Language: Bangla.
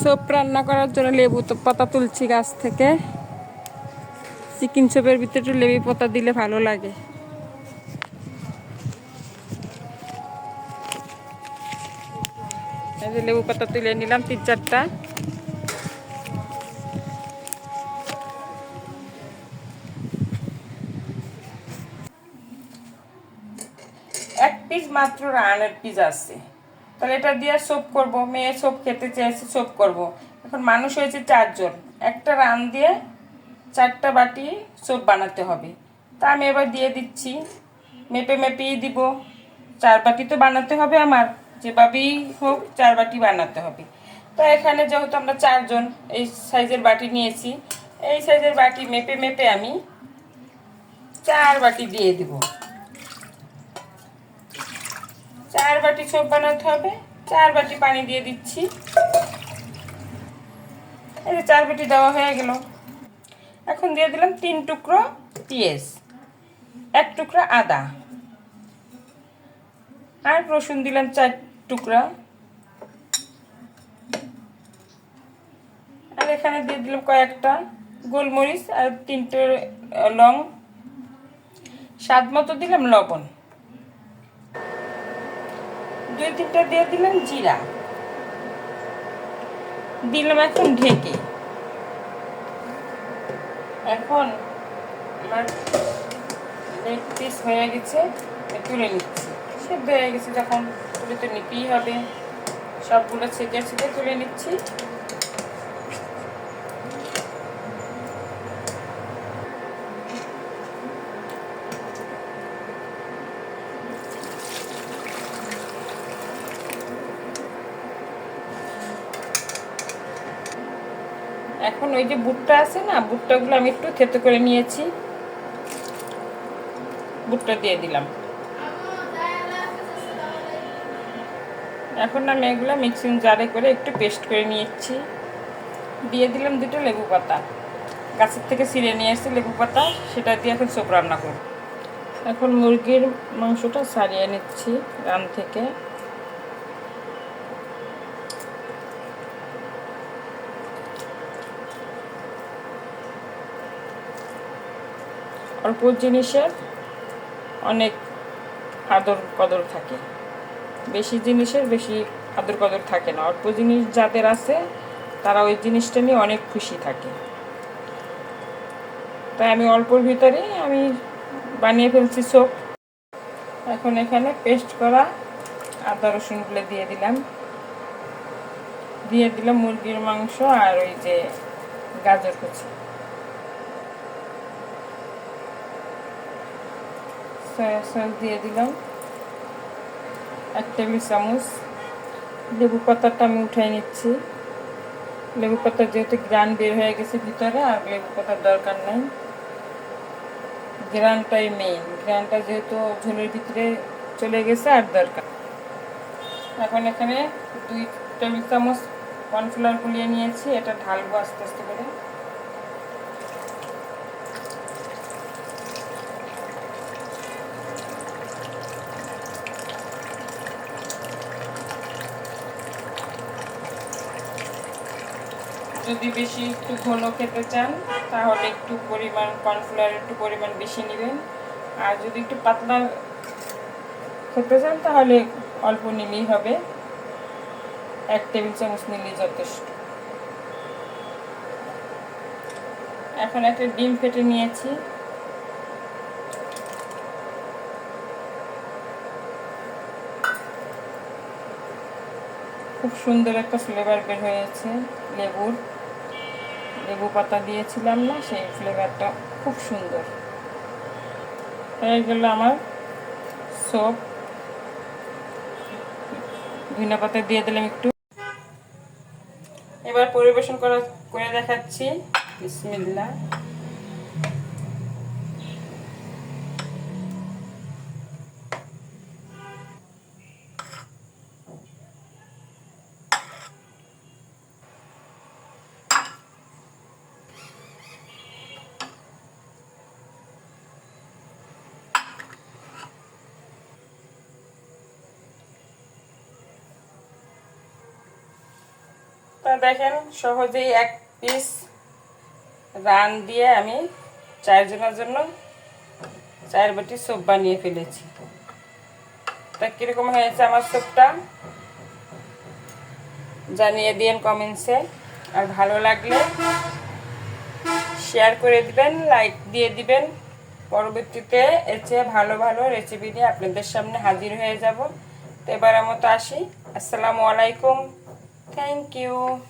সোপ রান্না করার জন্য লেবু পাতা তুলছি গাছ থেকে। চিকেন সোপের ভিতরে একটু লেবু পাতা দিলে ভালো লাগে। লেবু পাতা তুলে নিলাম তিন চারটা। এক পিস মাত্র রানের পিস আছে। তাহলে এটা দিয়ে সোপ করব, মেয়ে সোপ খেতে চেয়েছে সোপ করব। এখন মানুষ হয়েছে চারজন। একটা রান দিয়ে চারটা বাটি সোপ বানাতে হবে। তা আমি এবার দিয়ে দিচ্ছি। মেপে মেপেই দিব। চার বাটি তো বানাতে হবে আমার। যেভাবেই হোক চার বাটি বানাতে হবে। তো এখানে যেহেতু আমরা চারজন, এই সাইজের বাটি নিয়েছি, এই সাইজের বাটি মেপে মেপে আমি চার বাটি দিয়ে দিব। চার বাটি সোপ বানাতে হবে। চার বাটি পানি দিয়ে দিচ্ছি। এই যে চার বাটি দেওয়া হয়ে গেল। এখন দিয়ে দিলাম তিন টুকরো পেঁয়াজ, এক টুকরা আদা আর রসুন দিলাম চার টুকরা। আর এখানে দিয়ে দিলাম কয়েকটা গোলমরিচ আর তিনটে লং। স্বাদ মতো দিলাম লবণ। দুই তিনটা দিয়ে দিলাম জিরা। দিলাম এখন ঢেকে। এখন আমার লেগ পিস হয়ে গেছে তুলে নিচ্ছি। সেদ্ধ হয়ে গেছে, যখন তুলে তো নিতেই হবে। সবগুলো ছেঁকে ছেঁকে তুলে নিচ্ছি। এখন ওই যে বুটটা আছে না, বুটটাগুলো আমি একটু থেতো করে নিয়েছি। বুটটা দিয়ে দিলাম। এখন আমি এগুলো মিক্সিং জারে করে একটু পেস্ট করে নিয়েছি। দিয়ে দিলাম দুটো লেবু পাতা। গাছের থেকে ছিঁড়ে নিয়ে এসেছি লেবু পাতা, সেটা দিয়ে এখন সোপ রান্না করব। এখন মুরগির মাংসটা সারিয়ে নিচ্ছি রান থেকে। অল্প জিনিসের অনেক আদর কদর থাকে। বেশি জিনিসের বেশি আদর কদর থাকে না। অল্প জিনিস যাদের আছে, তারা ওই জিনিসটা নিয়ে অনেক খুশি থাকে। তাই আমি অল্পর ভিতরে আমি বানিয়ে ফেলছি সোপ এখন এখানে পেস্ট করা আদা রসুনগুলো দিয়ে দিলাম। দিয়ে দিলাম মুরগির মাংস আর ওই যে গাজর কুচি। সয়া সস দিয়ে দিলাম। এক টেবিল চামচ লেবু পাতাটা আমি উঠাই নিচ্ছি। লেবু পাতা যেহেতু গ্রান বের হয়ে গেছে ভিতরে, আর লেবু পাতার দরকার নেই। গ্রানটাই মেইন গ্রানটা যেহেতু ঝোলের ভিতরে চলে গেছে, আর দরকার। এখন এখানে দুই টেবিল চামচ কর্নফ্লাওয়ার গুলিয়ে নিয়েছি। এটা ঢালবো আস্তে আস্তে করে। যদি বেশি একটু ঘন খেতে চান, তাহলে একটু পরিমাণ কর্নফ্লাওয়ার একটু পরিমাণ বেশি নেবেন। আর যদি একটু পাতলা খেতে চান, তাহলে অল্প নিলেই হবে। এক টেবিল চামচ নিলেই যথেষ্ট। এখন একটা ডিম ফেটে নিয়েছি। খুব সুন্দর একটা ফ্লেভার বের হয়েছে লেবুর। লেবু পাতা দিয়েছিলাম না, সেই ফ্লেভারটা খুব সুন্দর। হয়ে গেল আমার সোপ ধনিয়া পাতা দিয়ে দিলাম একটু। এবার পরিবেশন করা করে দেখাচ্ছি। বিসমিল্লা দেখেন, সহজেই এক পিস রান দিয়ে আমি চারজনের জন্য চার বাটি স্যুপ বানিয়ে ফেলেছি। তা কীরকম হয়েছে আমার স্যুপটা জানিয়ে দিন কমেন্টসে আর ভালো লাগলে শেয়ার করে দিবেন লাইক দিয়ে দিবেন। পরবর্তীতে চেয়ে ভালো ভালো রেসিপি নিয়ে আপনাদের সামনে হাজির হয়ে যাব। তো এবার মতো আসি। আসসালামু আলাইকুম। Thank you.